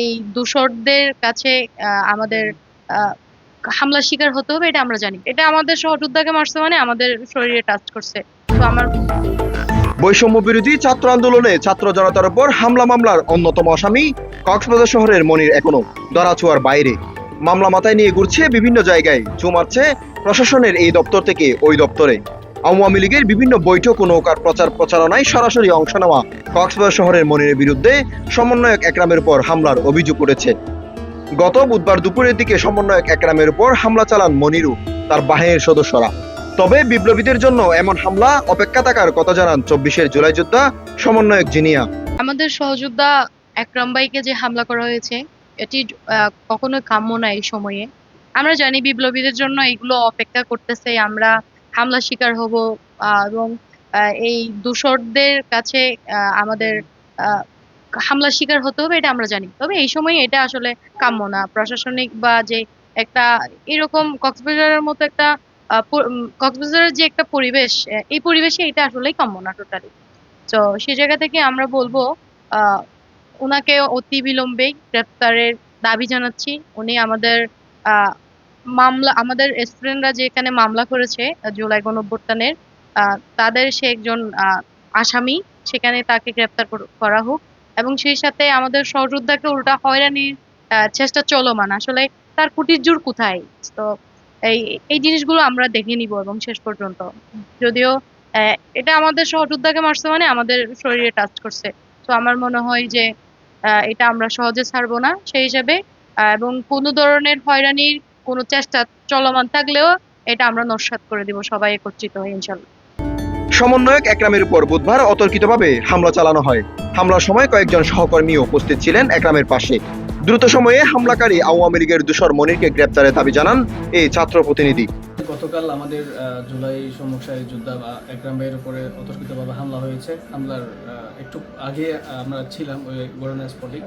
এই দূষরদের কাছে আমাদের আহ, হামলার শিকার হতে হবে এটা আমরা জানি। এটা আমাদের সহযোদ্ধাকে মারছে মানে আমাদের শরীরে টাচ করছে। তো আমার বৈষম্য বিরোধী ছাত্র আন্দোলনে ছাত্র জনতার উপর হামলা মামলার অন্যতম আসামি কক্সবাজার শহরের মনির এখনও ধরাছোঁয়ার বাইরে। মামলা মাথায় নিয়ে ঘুরছে বিভিন্ন জায়গায়। জমাচ্ছে প্রশাসনের এই দপ্তর থেকে ওই দপ্তরে। আওয়ামী লীগের বিভিন্ন বৈঠক ও নৌকার প্রচার প্রচারণায় সরাসরি অংশ নেওয়া কক্সবাজার শহরের মনিরের বিরুদ্ধে সমন্বয়ক একরামের উপর হামলার অভিযোগ উঠেছে। গত বুধবার দুপুরের দিকে সমন্বয়ক একরামের উপর হামলা চালান মনিরু তার বাহিনীর সদস্যরা। তবে বিপ্লবীদের জন্য এমন হামলা অপেক্ষা থাকার কথা জানান চব্বিশের জুলাই যোদ্ধা সমন্বয়ক জিনিয়া। আমাদের সহযোদ্ধা একরাম ভাইকে যে হামলা করা হয়েছে এটি আহ, কখনোই কাম্য না এই সময়ে। আমরা জানি বিপ্লবীদের জন্য এগুলো অপেক্ষা করতেছে আমরা হামলা শিকার হব এবং এই দূষরদের কাছে আমাদের আহ, হামলা শিকার হতে হবে এটা আমরা জানি। তবে এই সময়ে এটা আসলে কাম্য না। প্রশাসনিক বা যে একটা এরকম কক্সবাজারের মতো একটা কক্সবাজারের যে একটা পরিবেশ এই পরিবেশে এটা আসলেই কাম্য না টোটালি তো সেই জায়গা থেকে আমরা বলব আহ ওনাকে অতি বিলম্বে গ্রেপ্তারের দাবি জানাচ্ছি। উনি আমাদের আহ, মামলা, আমাদের স্টুডেন্টরা যে এখানে মামলা করেছে জুলাই গণঅভ্যুত্থানের তাদের সে একজন আসামি, সেখানে তাকে গ্রেপ্তার করা হোক। এবং সেই সাথে আমাদের সহযোদ্ধাকে উল্টা হয়রানির চেষ্টা চলমান। আসলে তার কুটির জোর কোথায়? তো এই এই জিনিসগুলো আমরা দেখে নিব এবং শেষ পর্যন্ত। যদিও এটা আমাদের সহযোদ্ধাকে মারছে মানে আমাদের শরীরে টাচ করছে। তো আমার মনে হয় যে এটা আমরা সহজে ছাড়বো না। সেই হিসাবে এবং কোনো ধরনের হয়রানির কোনো চেষ্টা চলমান থাকলেও এটা আমরা নস্বাত করে দিব, সবাই একত্রিত হয়ে ইনশাল্লাহ। সমন্বয়ক একরামের উপর বুধবার অতর্কিতভাবে হামলা চালানো হয়। হামলার সময় কয়েকজন সহকর্মী উপস্থিত ছিলেন একরামের পাশে। দ্রুত সময়ে হামলাকারী আওয়ামী লীগের দুশর মনিরকে গ্রেপ্তারের দাবি জানান এই ছাত্র প্রতিনিধি। গতকাল আমাদের জুলাই সমস্যায় যোদ্ধা বা একরাম ভাইয়ের উপরে অতর্কিতভাবে হামলা হয়েছে। হামলার একটু আগে আমরা ছিলাম ওই ঘটনা স্পটে।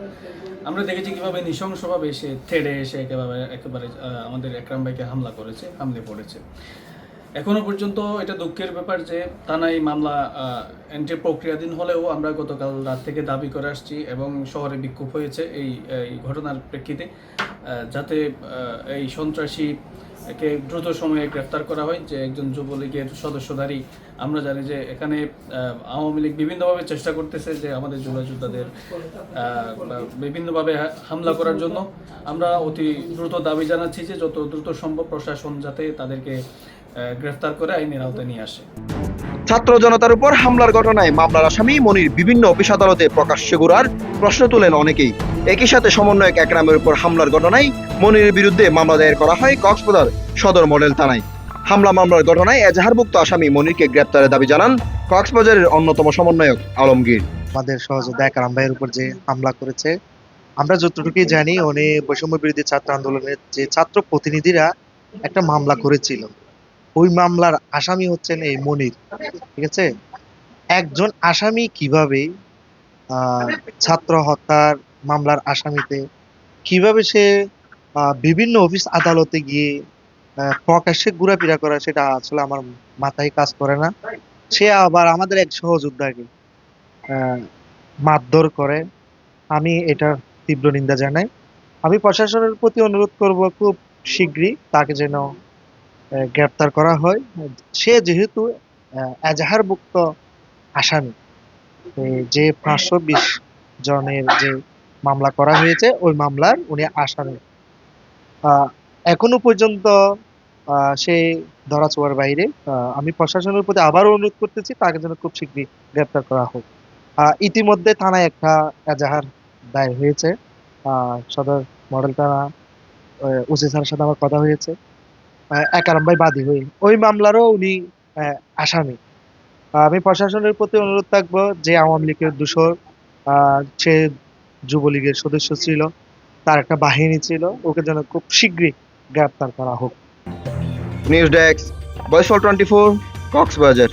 আমরা দেখেছি কীভাবে নৃশংসভাবে এসে থেড়ে এসে একেবারে একেবারে আমাদের একরাম ভাইকে হামলা করেছে, হামলে পড়েছে। এখনও পর্যন্ত এটা দুঃখের ব্যাপার যে থানায় মামলা এন্ট্রি প্রক্রিয়াধীন হলেও আমরা গতকাল রাত থেকে দাবি করে আসছি এবং শহরে বিক্ষোভ হয়েছে এই এই ঘটনার প্রেক্ষিতে যাতে এই সন্ত্রাসী একে দ্রুত সময়ে গ্রেফতার করা হয়। যে একজন যুবলীগের সদস্যধারী আমরা জানি যে এখানে আওয়ামী লীগ বিভিন্নভাবে চেষ্টা করতেছে যে আমাদের জুলাই যোদ্ধাদের বিভিন্নভাবে হামলা করার জন্য। আমরা অতি দ্রুত দাবি জানাচ্ছি যে যত দ্রুত সম্ভব প্রশাসন যাতে তাদেরকে গ্রেফতার করে আইনের আওতায় নিয়ে আসে। ছাত্র জনতার উপর হামলার ঘটনায় মামলার আসামি মনির বিভিন্ন অফিস আদালতে প্রকাশ্যে ঘোরার প্রশ্ন তোলেন অনেকেই। একই সাথে সমন্বয়ক একরামের উপর হামলার ঘটনায় মনিরের বিরুদ্ধে মামলা দায়ের করা হয় কক্সবাজার সদর মডেল থানায়। হামলা মামলার ঘটনায় এজাহারভুক্ত আসামি মনিরকে গ্রেপ্তারের দাবি জানান কক্সবাজারের অন্যতম সমন্বয়ক আলমগীর। আমাদের সহযোদ্ধা একরাম ভাইয়ের উপর যে হামলা করেছে আমরা যতটুকুই জানি উনি বৈষম্য বিরোধী ছাত্র আন্দোলনের যে ছাত্র প্রতিনিধিরা একটা মামলা করেছিল। ওই মামলার আসামি হচ্ছেন এই মনির, ঠিক আছে? একজন আসামি কীভাবে ছাত্র হত্যার মামলার আসামিতে, কীভাবে সে বিভিন্ন অফিস আদালতে গিয়ে প্রকাশ্যে ঘোরাফেরা করা সেটা আসলে আমার মাথায় কাজ করে না। সে আবার আমাদের এক সহযোদ্ধাকে মারধর করে। আমি এটা তীব্র নিন্দা জানাই। আমি প্রশাসনের প্রতি অনুরোধ করব খুব শীঘ্রই, তাকে যেন গ্রেপ্তার করা হয়। সে যেহেতু এজাহারভুক্ত আসামি যে পাঁচশো বিশ জনের যে মামলা করা হয়েছে, ওই মামলার উনি আসামি। এখনও পর্যন্ত সে ধরাছোঁয়ার বাইরে আমি প্রশাসনের প্রতি আবারও অনুরোধ করতেছি, তাকে যেন খুব শীঘ্রই গ্রেপ্তার করা হোক। ইতিমধ্যে থানায় একটা এজাহার দায়ের হয়েছে। সদর মডেল থানা ওসি স্যারের সাথে আমার কথা হয়েছে। একারাম বাদী হয়ে ওই মামলারও উনি আসামি। আমি প্রশাসনের প্রতি অনুরোধ থাকব যে আওয়ামী লীগের আহ, সে যুবলীগের সদস্য ছিল তার একটা বাহিনী ছিল ওকে যেন খুব শীঘ্রই গ্রেপ্তার করা হোক। নিউজ ডেস্ক বয়সল টোয়েন্টি ফোর কক্সবাজার।